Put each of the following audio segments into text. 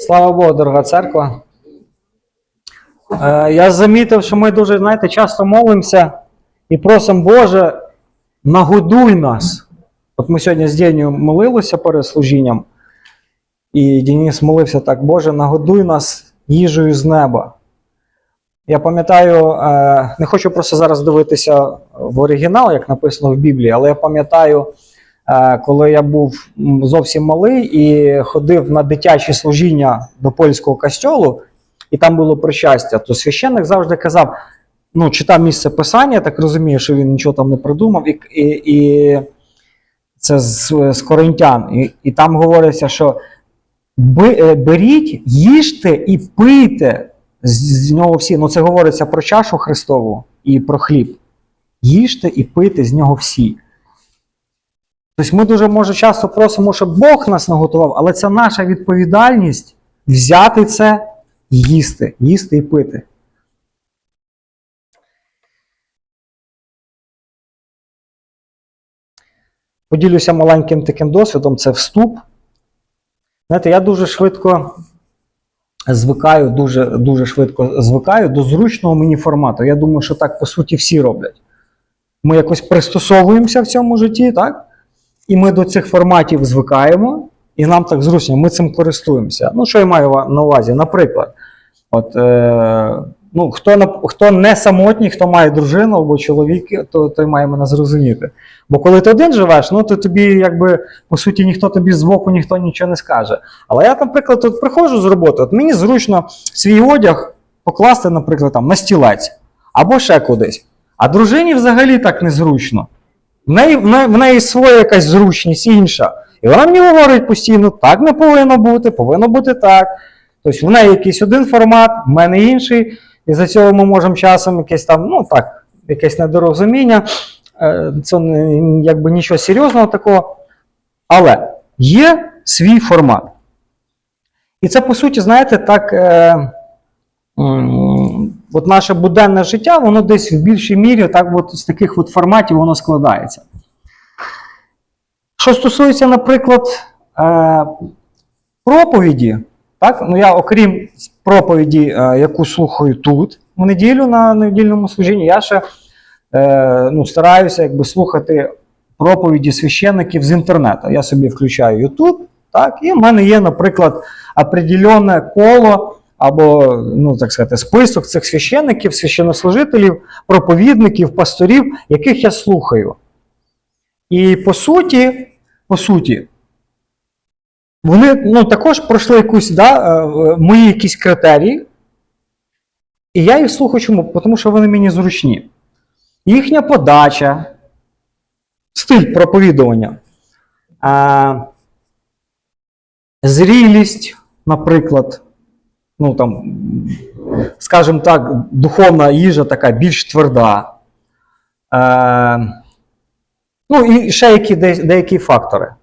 Слава Богу, дорога церква. Е, я замітив, що ми дуже, знаєте, часто молимося і просимо, Боже, нагодуй нас. От ми сьогодні з Дєнію молилися перед служінням, і Денис молився так: Боже, нагодуй нас їжею з неба. Я пам'ятаю, е, не хочу просто зараз дивитися в оригінал, як написано в Біблії, але я пам'ятаю, коли я був зовсім малий і ходив на дитячі служіння до польського костьолу, і там було причастя, то священник завжди казав: ну, читав місце писання, так розумію, що він нічого там не придумав, і, і, і це з, з Коринтян. І, і там говориться, що е, беріть, їжте і пийте з нього всі. Ну, це говориться про чашу Христову і про хліб. Їжте і пийте з нього всі. Тобто ми дуже може часто просимо, щоб Бог нас наготував, але це наша відповідальність взяти це і їсти, їсти і пити. Поділюся маленьким таким досвідом, це вступ. Знаєте, я дуже швидко звикаю, дуже, дуже швидко звикаю до зручного мені формату. Я думаю, що так по суті всі роблять. Ми якось пристосовуємося в цьому житті, так? І ми до цих форматів звикаємо, і нам так зручно, ми цим користуємося. Ну, що я маю на увазі? Наприклад, от, е, ну, хто, хто не самотній, хто має дружину або чоловік, то той має мене зрозуміти. Бо коли ти один живеш, ну то тобі, якби, по суті, ніхто тобі збоку ніхто нічого не скаже. Але я, наприклад, тут приходжу з роботи, от мені зручно свій одяг покласти, наприклад, там, на стілець або ще кудись. А дружині взагалі так незручно. В неї, в неї, своя якась зручність інша. І вона мені говорить постійно, так не повинно бути, повинно бути так. Тобто в неї якийсь один формат, в мене інший. І за цього ми можемо часом якесь там, ну так, якесь недорозуміння. Е, Це якби нічого серйозного такого. Але є свій формат. І це, по суті, знаєте, так. От наше буденне життя, воно десь в більшій мірі так от з таких от форматів воно складається. Що стосується, наприклад, е, проповіді, так? Ну, я, окрім проповіді, е, яку слухаю тут в неділю на недільному служінні, я ще е, ну, стараюся якби, слухати проповіді священників з інтернету. Я собі включаю YouTube, так, і в мене є, наприклад, определенне коло або, ну так сказати, список цих священників, священнослужителів, проповідників, пасторів, яких я слухаю. І по суті, по суті, вони ну, також пройшли якусь, да, е, мої якісь критерії. І я їх слухаю чому? Тому що вони мені зручні. Їхня подача, стиль проповідування, е, зрілість, наприклад, ну там, скажімо так, духовна їжа така більш тверда. Е, ну і ще які, деякі фактори.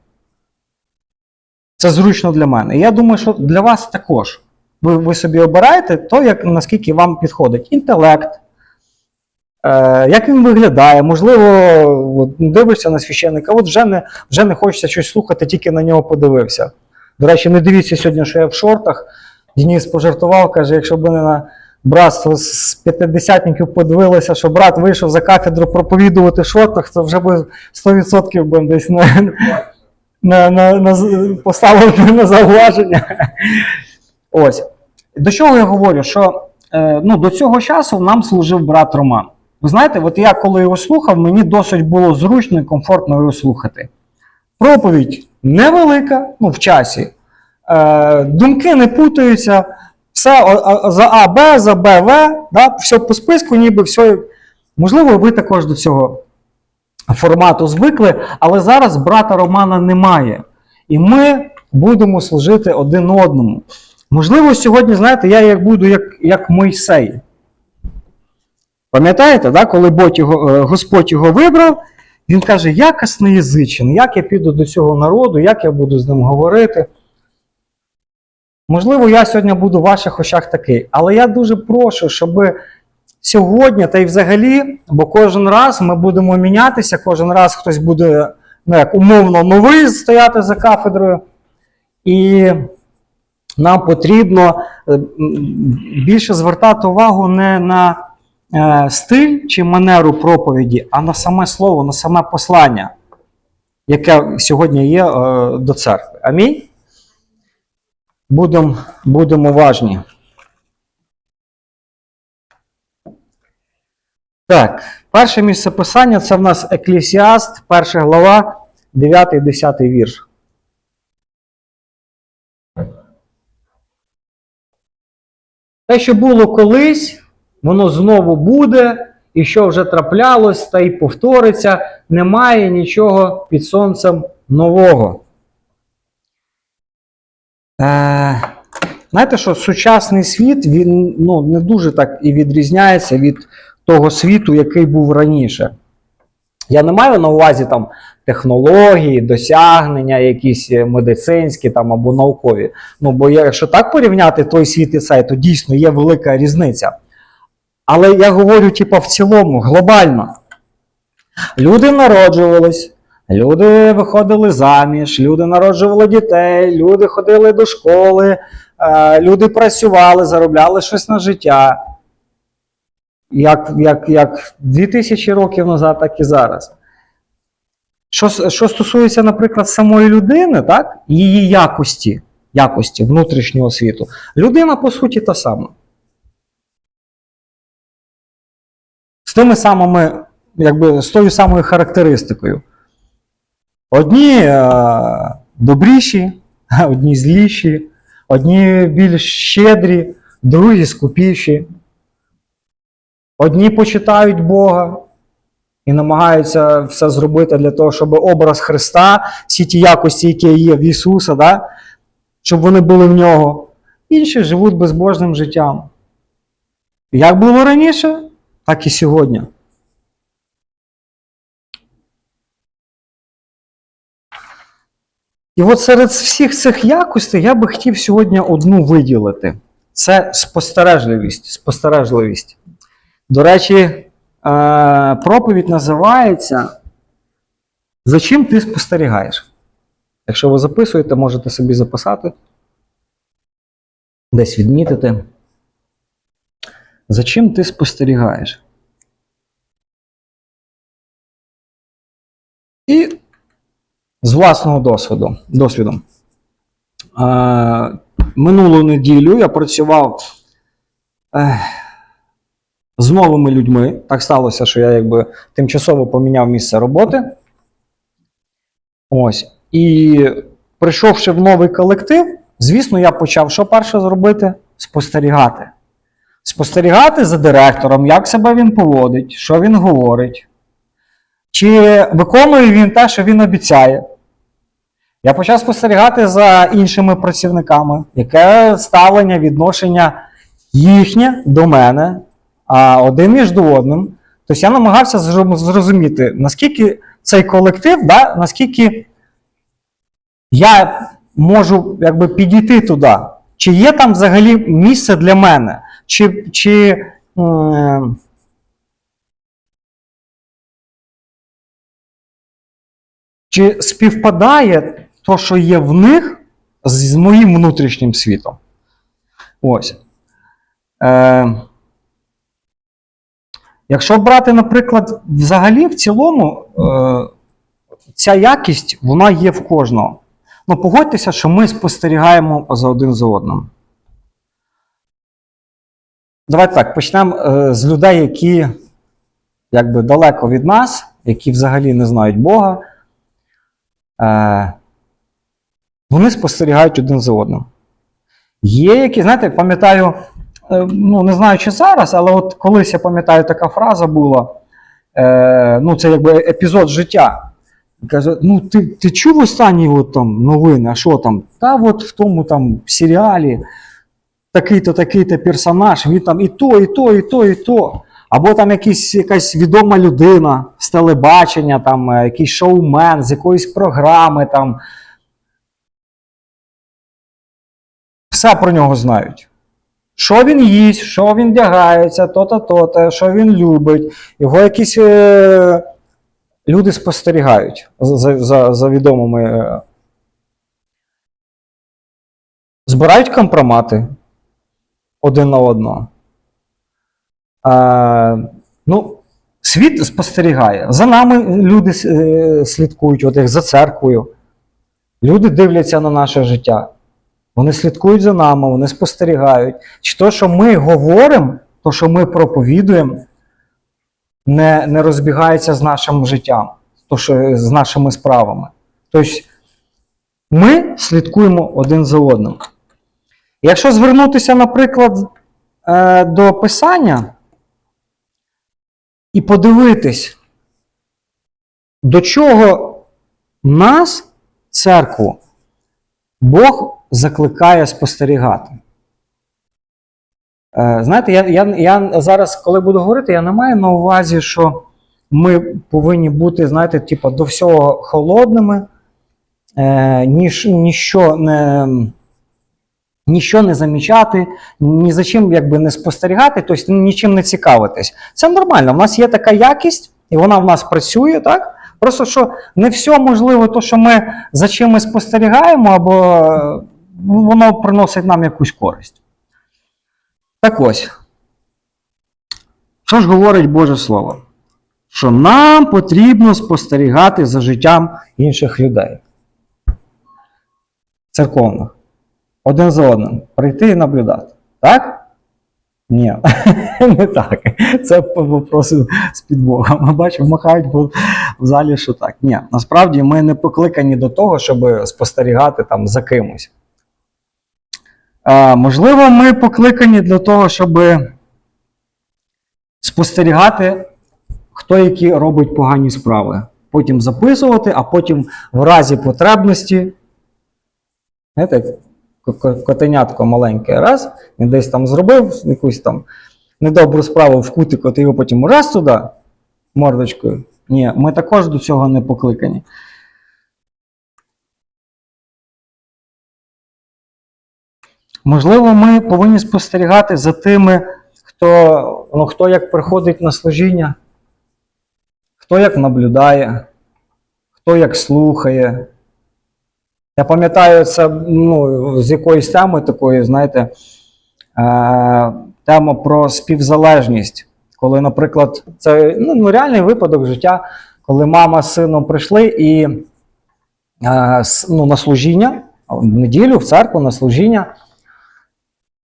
Це зручно для мене. І я думаю, що для вас також. Ви, ви собі обираєте то, як, наскільки вам підходить інтелект, е, як він виглядає, можливо, от, дивишся на священника, от вже не, вже не хочеться щось слухати, тільки на нього подивився. До речі, не дивіться сьогодні, що я в шортах. Денис пожартував, каже, якщо б вони на братство з п'ятидесятників подивилися, що брат вийшов за кафедру проповідувати шортах, то вже би 100% би десь на, на, на, на, поставив на зауваження. Ось. До чого я говорю? Що е, ну, до цього часу нам служив брат Роман. Ви знаєте, от я коли його слухав, мені досить було зручно і комфортно його слухати. Проповідь невелика, ну, в часі. Е, думки не путаються, все за А, Б, за Б, В, да, все по списку, ніби все. Можливо, ви також до цього формату звикли, але зараз брата Романа немає. І ми будемо служити один одному. Можливо, сьогодні, знаєте, я як буду як, як Мойсей. Пам'ятаєте, да, коли його, е, Господь його вибрав, він каже, я касноязичен, як я піду до цього народу, як я буду з ним говорити. Можливо, я сьогодні буду в ваших очах такий, але я дуже прошу, щоб сьогодні та й взагалі, бо кожен раз ми будемо мінятися, кожен раз хтось буде ну, як умовно новий стояти за кафедрою. І нам потрібно е, більше звертати увагу не на е, стиль чи манеру проповіді, а на саме слово, на саме послання, яке сьогодні є е, до церкви. Амінь. Будемо будем уважні. Так, перше місце писання це в нас Еклісіаст, перша глава, 9-10 вірш. Те, що було колись, воно знову буде, і що вже траплялось, та й повториться, немає нічого під сонцем нового. Е, знаєте, що сучасний світ він ну, не дуже так і відрізняється від того світу, який був раніше. Я не маю на увазі там технології, досягнення, якісь медицинські там або наукові. Ну, бо якщо так порівняти той світ і цей, то дійсно є велика різниця. Але я говорю, типа, в цілому, глобально. Люди народжувались, люди виходили заміж, люди народжували дітей, люди ходили до школи, е, люди працювали, заробляли щось на життя. Як, як, як 2000 років назад, так і зараз. Що, що стосується, наприклад, самої людини, так, її якості, якості внутрішнього світу, людина, по суті, та сама. З тими самими, якби, з тою самою характеристикою. Одні е, добріші, одні зліші, одні більш щедрі, другі скупіші. Одні почитають Бога і намагаються все зробити для того, щоб образ Христа, всі ті якості, які є в Ісуса, да, щоб вони були в нього. Інші живуть безбожним життям. Як було раніше, так і сьогодні. І от серед всіх цих якостей я би хотів сьогодні одну виділити. Це спостережливість. спостережливість. До речі, е, проповідь називається За чим ти спостерігаєш? Якщо ви записуєте, можете собі записати, десь відмітити. За чим ти спостерігаєш? І з власного досвіду. досвіду. Е, минулу неділю я працював. Е, з новими людьми. Так сталося, що я якби тимчасово поміняв місце роботи. Ось. І прийшовши в новий колектив, звісно, я почав що перше зробити? Спостерігати. Спостерігати за директором, як себе він поводить, що він говорить. Чи виконує він те, що він обіцяє. Я почав спостерігати за іншими працівниками, яке ставлення, відношення їхнє до мене, а один між одним. Тобто я намагався зрозуміти, наскільки цей колектив, да, наскільки я можу якби, підійти туди. Чи є там взагалі місце для мене? Чи, чи, чи співпадає то, що є в них, з, моїм внутрішнім світом? Ось. Е, Якщо брати, наприклад, взагалі в цілому, е, ця якість вона є в кожного. Ну, погодьтеся, що ми спостерігаємо за один за одним. Давайте так, почнемо е, з людей, які якби далеко від нас, які взагалі не знають Бога. Е, вони спостерігають один за одним. Є які, знаєте, пам'ятаю, е, ну не знаю, чи зараз, але от колись я пам'ятаю, така фраза була. Е, ну, це якби епізод життя. Каже, ну ти, ти чув останні от, там, новини, а що там? Та от в тому там серіалі такий-то, такий-то персонаж, він там і то, і то, і то, і то. Або там якийсь, якась відома людина з телебачення, там, е, якийсь шоумен з якоїсь програми. Там. Все про нього знають. Що він їсть, що він вдягається, то-то, то-то, що він любить. Його якісь е, люди спостерігають за, за, за відомими. е. збирають компромати один на одного. Ну, світ спостерігає. За нами люди е, слідкують, от як за церквою. Люди дивляться на наше життя. Вони слідкують за нами, вони спостерігають. Чи то, що ми говоримо, то, що ми проповідуємо, не, не розбігається з нашим життям, то, що, з нашими справами. Тобто, ми слідкуємо один за одним. Якщо звернутися, наприклад, е, до Писання і подивитись, до чого нас, церкву, Бог закликає спостерігати. Е, Знаєте, я, я, я зараз, коли буду говорити, я не маю на увазі, що ми повинні бути, знаєте, типу, до всього холодними, е, ніж, ніщо, не, ніщо не замічати, ні за чим якби, не спостерігати, тобто нічим не цікавитись. Це нормально. В нас є така якість, і вона в нас працює, так? Просто що не все можливо, то, що ми за чимось спостерігаємо, або е, воно приносить нам якусь користь. Так ось. Що ж говорить Боже Слово? Що нам потрібно спостерігати за життям інших людей. Церковних. Один за одним. Прийти і наблюдати. Так? Ні, не так. Це вопроси з під Бога. Ми бачимо, махають в залі, що так. Ні, насправді ми не покликані до того, щоб спостерігати там за кимось. Е, можливо, ми покликані для того, щоб спостерігати, хто які робить погані справи. Потім записувати, а потім в разі потребності. Знаєте, котенятко маленьке раз, він десь там зробив якусь там недобру справу в кутику, ти його потім раз туди мордочкою. Ні, ми також до цього не покликані. Можливо, ми повинні спостерігати за тими, хто, ну, хто як приходить на служіння, хто як наблюдає, хто як слухає. Я пам'ятаю, це ну, з якоїсь теми такої, знаєте, е, тема про співзалежність. Коли, наприклад, це ну, ну, реальний випадок життя, коли мама з сином прийшли і е, ну, на служіння, в неділю, в церкву на служіння.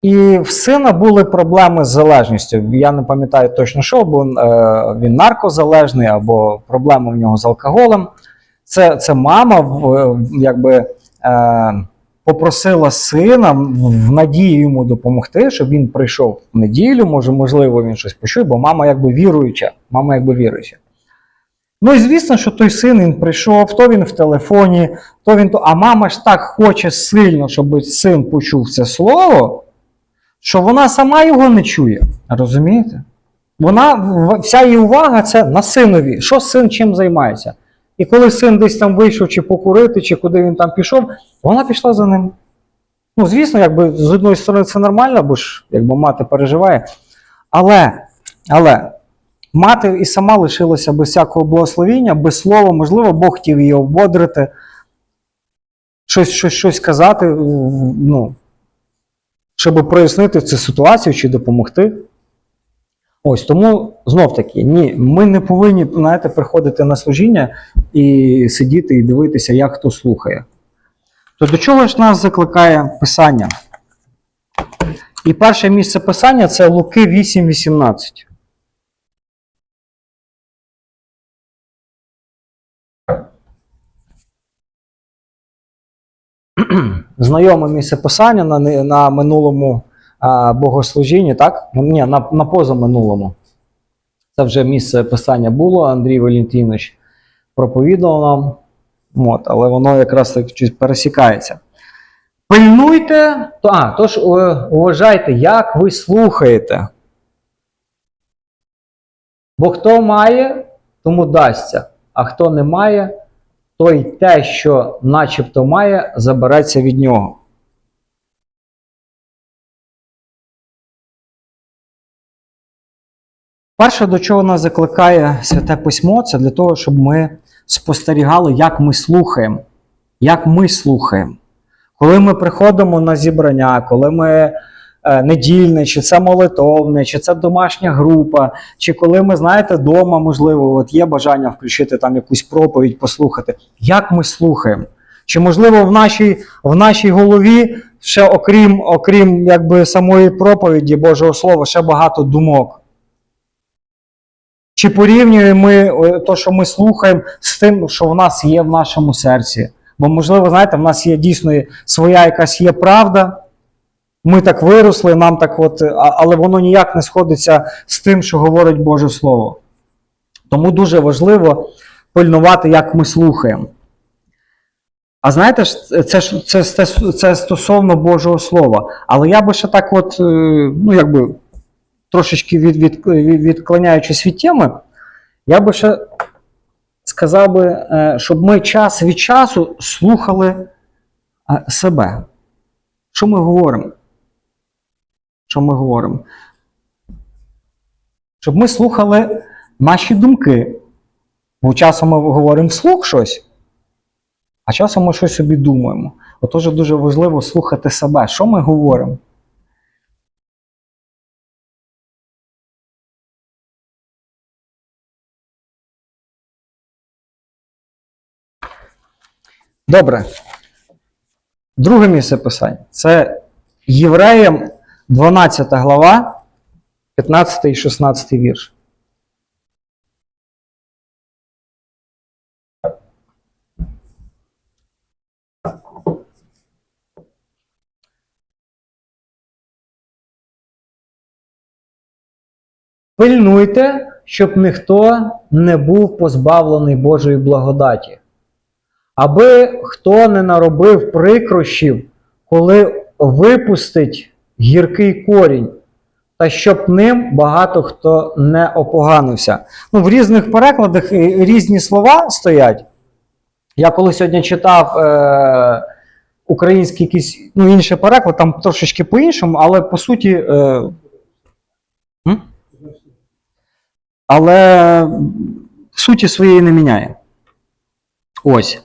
І в сина були проблеми з залежністю. Я не пам'ятаю точно, що, бо е, він наркозалежний або проблеми в нього з алкоголем. Це, це мама якби, попросила сина в надії йому допомогти, щоб він прийшов в неділю, може, можливо, він щось почує, бо мама якби віруюча. Мама якби віруюча. Ну і звісно, що той син він прийшов, то він в телефоні, то він то. А мама ж так хоче сильно, щоб син почув це слово, що вона сама його не чує. Розумієте? Вона, вся її увага це на синові. Що син чим займається? І коли син десь там вийшов, чи покурити, чи куди він там пішов, вона пішла за ним. Ну, звісно, якби з одної сторони це нормально, бо ж якби мати переживає. Але, але мати і сама лишилася без всякого благословіння, без слова, можливо, Бог хотів її ободрити, щось, щось, щось сказати, ну, щоб прояснити цю ситуацію чи допомогти. Ось тому знов таки, ні, ми не повинні знаєте, приходити на служіння і сидіти і дивитися, як хто слухає. То до чого ж нас закликає Писання? І перше місце Писання це Луки 8.18. Знайоме місце Писання на, на минулому богослужінні, так? Ну, Ні, на, на позаминулому. Це вже місце Писання було, Андрій Валентинович проповідував нам, от, але воно якраз пересікається. Пильнуйте, а, тож е, уважайте, як ви слухаєте. Бо хто має, тому дасться, а хто не має, той те, що начебто має, забереться від нього. Перше, до чого нас закликає Святе Письмо, це для того, щоб ми спостерігали, як ми слухаємо. Як ми слухаємо. Коли ми приходимо на зібрання, коли ми е, недільне, чи це молитовне, чи це домашня група, чи коли ми, знаєте, вдома, можливо, от є бажання включити там якусь проповідь, послухати, як ми слухаємо? Чи можливо в нашій, в нашій голові ще окрім, окрім якби самої проповіді Божого Слова, ще багато думок? Чи порівнюємо ми е, то, що ми слухаємо, з тим, що в нас є в нашому серці? Бо, можливо, знаєте, в нас є дійсно своя якась є правда. Ми так виросли, нам так от, але воно ніяк не сходиться з тим, що говорить Боже Слово. Тому дуже важливо пильнувати, як ми слухаємо. А знаєте, це, це, це, це стосовно Божого Слова. Але я би ще так, от, е, ну, якби трошечки від, від, від, відклоняючись від теми, я би ще сказав би, е, щоб ми час від часу слухали е, себе. Що ми говоримо? Що ми говоримо? Щоб ми слухали наші думки. Бо часом ми говоримо вслух щось, а часом ми щось собі думаємо. Отож дуже важливо слухати себе, що ми говоримо. Добре. Друге місце писання. Це Євреям 12 глава, 15 і 16 вірш. Пильнуйте, щоб ніхто не був позбавлений Божої благодаті, аби хто не наробив прикрощів, коли випустить гіркий корінь, та щоб ним багато хто не опоганився. Ну, в різних перекладах е, різні слова стоять. Я коли сьогодні читав е, український якийсь ну, інший переклад, там трошечки по-іншому, але по суті. Е, м? але суті своєї не міняє. Ось.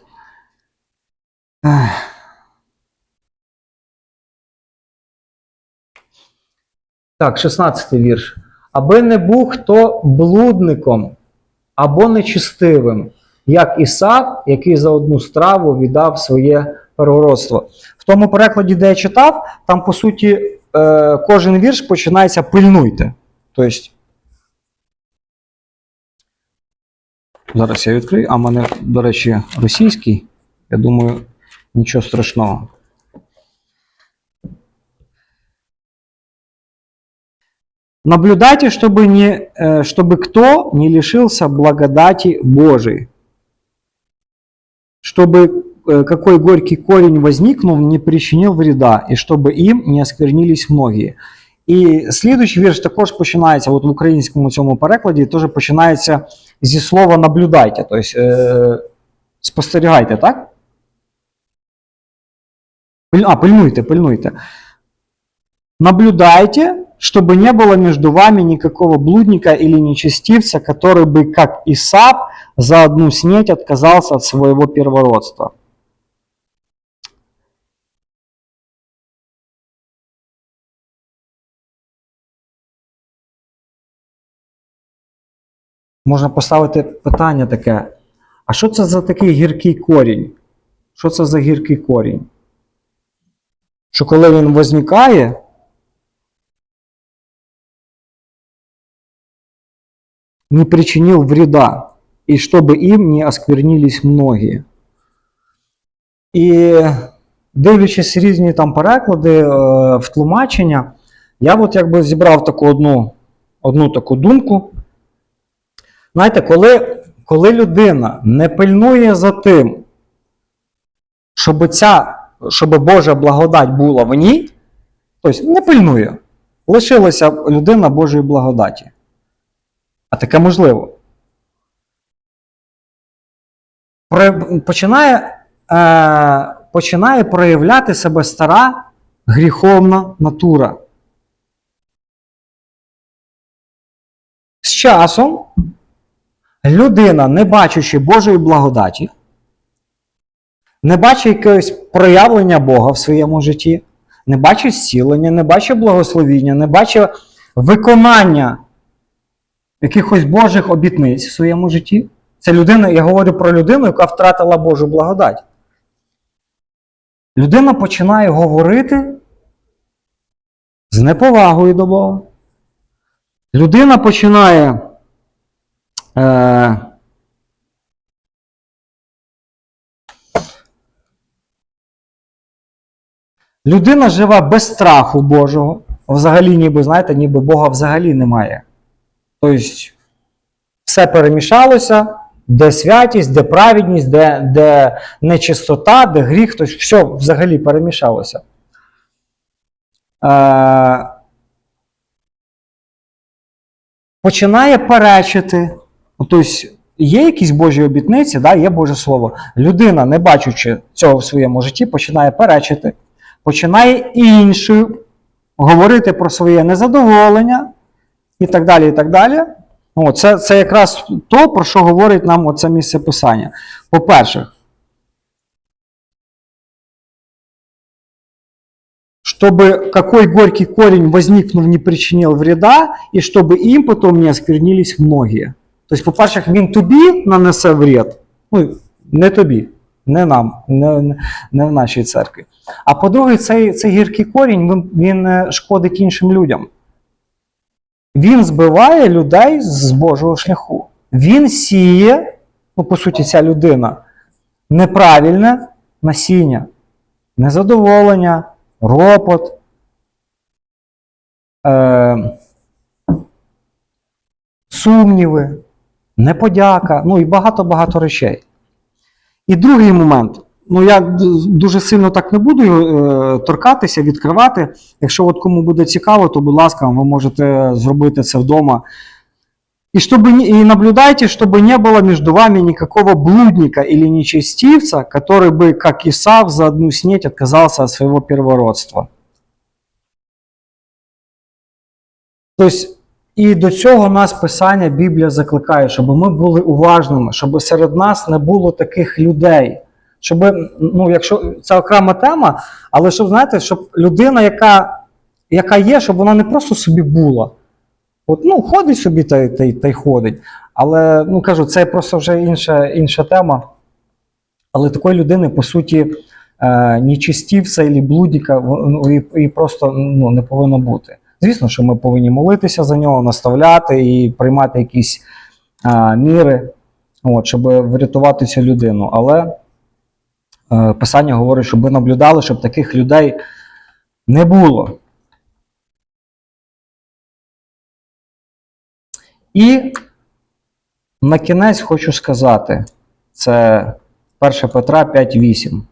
Так, 16 вірш. Аби не був хто блудником або нечистивим, як Ісав, який за одну страву віддав своє первородство. В тому перекладі, де я читав, там, по суті, е, кожен вірш починається пильнуйте. Тобто, Зараз я відкрию, а в мене, до речі, російський. Я думаю, нічого страшного. Наблюдайте, чтобы, не, э, чтобы кто не лишился благодати Божией. Чтобы э, какой горький корень возникнул, не причинил вреда, и чтобы им не осквернились многие. І слідуючий вірш також починається, от в українському цьому перекладі, теж починається зі слова наблюдайте, тобто е, спостерігайте, так? Пиль- А, пильнуйте, пильнуйте. Наблюдайте, чтобы не было между вами никакого блудника или нечестивца, который бы, как Исаак, за одну снеть отказался от своего первородства. Можна поставити питання таке: а що це за такий гіркий корінь? Що це за гіркий корінь? Що коли він возникає, не причинил вреда, и чтобы им не осквернились многие. І дивлячись різні там переклади, е, в тлумачення, я от якби зібрав таку одну, одну таку думку. Знаєте, коли, коли людина не пильнує за тим, щоб, ця, щоб Божа благодать була в ній, тобто не пильнує, лишилася людина Божої благодаті. А таке можливо. Починає, е, починає проявляти себе стара гріховна натура. З часом людина, не бачачи Божої благодаті, не бачить якогось проявлення Бога в своєму житті, не бачить зцілення, не бачить благословіння, не бачить виконання якихось Божих обітниць в своєму житті. Це людина, я говорю про людину, яка втратила Божу благодать. Людина починає говорити з неповагою до Бога. Людина починає. Е, людина живе без страху Божого. Взагалі, ніби, знаєте, ніби Бога взагалі немає. Тобто, все перемішалося, де святість, де праведність, де, де нечистота, де гріх, тобто все взагалі перемішалося. Е, починає перечити. Тобто, є якісь Божі обітниці, да, є Боже Слово. Людина, не бачучи цього в своєму житті, починає перечити, починає іншим говорити про своє незадоволення і так далі. і так далі. О, це, це якраз то, про що говорить нам оце місце писання. По-перше, чтобы какой горький корень возникнув, не причинил вреда, і щоб їм потім не осквернились многие. Тобто, по-перше, він тобі нанесе вред, ну, не тобі, не нам, не, не- в нашій церкві. А по-друге, цей, цей гіркий корінь він е, шкодить іншим людям. Він збиває людей з Божого шляху. Він сіє, ну, по суті, ця людина, неправильне насіння, незадоволення, ропот, е, сумніви, неподяка, ну і багато-багато речей. І другий момент. Ну, я д- дуже сильно так не буду е, торкатися, відкривати. Якщо от кому буде цікаво, то, будь ласка, ви можете зробити це вдома. И, чтобы, не- и наблюдайте, чтобы не было между вами никакого блудника или нечестивца, который бы, как Исав, за одну снеть отказался от своего первородства. Тобто, і до цього нас Писання, Біблія закликає, щоб ми були уважними, щоб серед нас не було таких людей. Щоб, ну, якщо це окрема тема, але щоб, знаєте, щоб людина, яка, яка є, щоб вона не просто собі була. От, ну, ходить собі та, та, та й ходить. Але ну кажу, це просто вже інша, інша тема. Але такої людини, по суті, е, нечистівця і блудника в- ну, і, і просто ну, не повинно бути. Звісно, що ми повинні молитися за нього, наставляти і приймати якісь е, міри, от, щоб врятувати цю людину. Але е, Писання говорить, щоб ви наблюдали, щоб таких людей не було. І на кінець хочу сказати, це 1 Петра 5.8.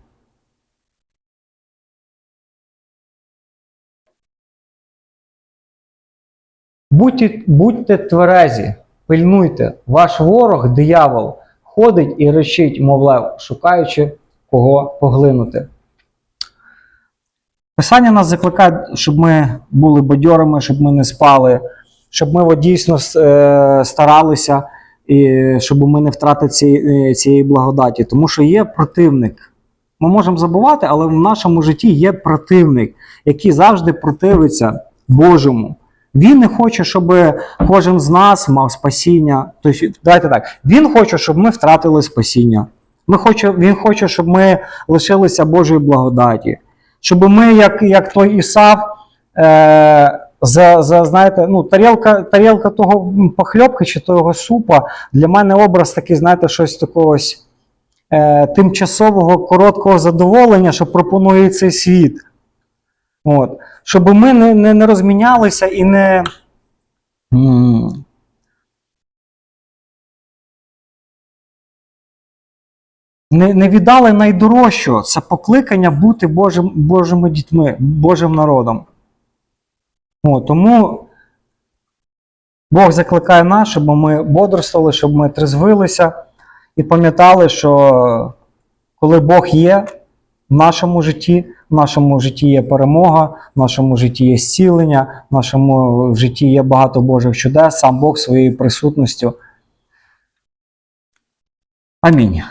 Будьте, будьте тверезі, пильнуйте, ваш ворог, диявол, ходить і речить, мов лев, шукаючи кого поглинути. Писання нас закликає, щоб ми були бадьорими, щоб ми не спали, щоб ми дійсно е, старалися, і щоб ми не втратили цієї, цієї благодаті. Тому що є противник. Ми можемо забувати, але в нашому житті є противник, який завжди противиться Божому. Він не хоче, щоб кожен з нас мав спасіння. Тобто, давайте так. Він хоче, щоб ми втратили спасіння. Ми хоче, він хоче, щоб ми лишилися Божої благодаті. Щоб ми, як, як той Ісав, е, за, за, знаєте, ну, тарілка, тарілка того похльопки чи того супа, для мене образ такий, знаєте, щось такого е, тимчасового короткого задоволення, що пропонує цей світ. От. Щоб ми не, не, не розмінялися і не. Не, не віддали найдорожчого це покликання бути Божим, Божими дітьми, Божим народом. О, тому Бог закликає нас, щоб ми бодрствували, щоб ми трезвилися і пам'ятали, що коли Бог є в нашому житті, в нашому житті є перемога, в нашому житті є зцілення, в нашому житті є багато Божих чудес, сам Бог своєю присутністю. Амінь.